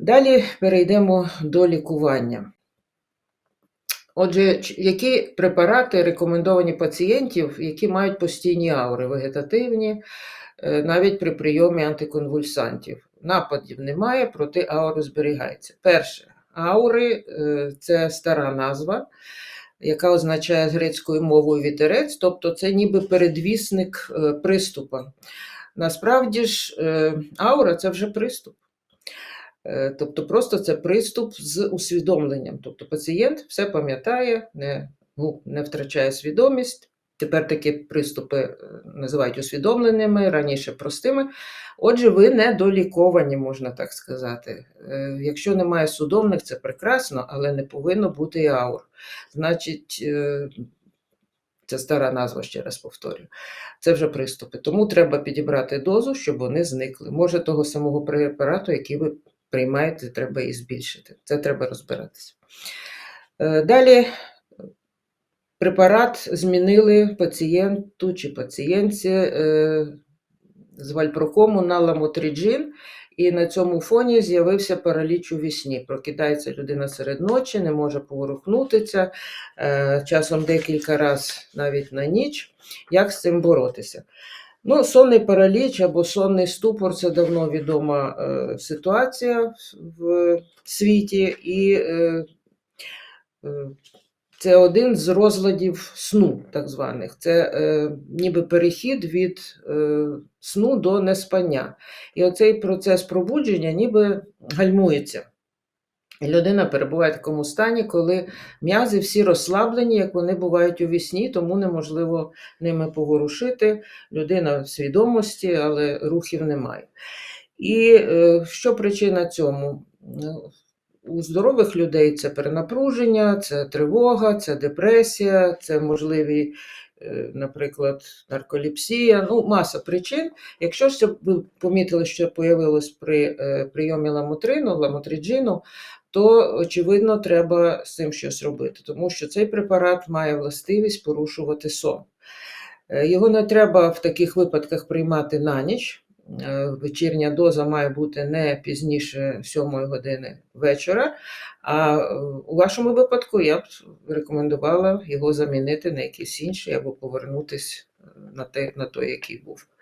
Далі перейдемо до лікування. Отже, які препарати рекомендовані пацієнтів, які мають постійні аури, вегетативні, е, навіть при прийомі антиконвульсантів? Нападів немає, проте аури зберігається. Перше, аури е, це стара назва, яка означає з грецькою мовою вітерець, тобто це ніби передвісник е, приступа. Насправді ж, аура це вже приступ. Е, Тобто просто це приступ з усвідомленням. Тобто пацієнт все пам'ятає, не, ну, не втрачає свідомість. Тепер такі приступи е, називають усвідомленими, раніше простими. Отже, ви не доліковані, можна так сказати. Е, Якщо немає судомних, це прекрасно, але не повинно бути і аур. Значить, це стара назва, ще раз повторюю. Це вже приступи. Тому треба підібрати дозу, щоб вони зникли. Може, того самого препарату, який ви приймаєте, треба і збільшити. Це треба розбиратися. Е, Далі препарат змінили пацієнту чи пацієнтці е, з вальпрокому на ламотріджин, і на цьому фоні з'явився параліч у вісні. Прокидається людина серед ночі, не може поворухнутися, е, часом декілька разів навіть на ніч. Як з цим боротися? Ну, сонний параліч або сонний ступор це давно відома е, ситуація в світі, і е, е, це один з розладів сну, так званих. Це е, ніби перехід від е, сну до неспання. І оцей процес пробудження ніби гальмується. Людина перебуває в такому стані, коли м'язи всі розслаблені, як вони бувають у вісні, тому неможливо ними поворушити. Людина в свідомості, але рухів немає. І е, що причина цьому? Ну, У здорових людей це перенапруження, це тривога, це депресія, це можливі, е, наприклад, нарколіпсія, ну, маса причин. Якщо ви помітили, що появилось при е, прийомі ламотрину, ламотріджину, то очевидно треба з цим щось робити, тому що цей препарат має властивість порушувати сон. Е, Його не треба в таких випадках приймати на ніч. Е, Вечірня доза має бути не пізніше 7 години вечора. А е, у вашому випадку я б рекомендувала його замінити на якийсь інший або повернутися на, те, на той, який був.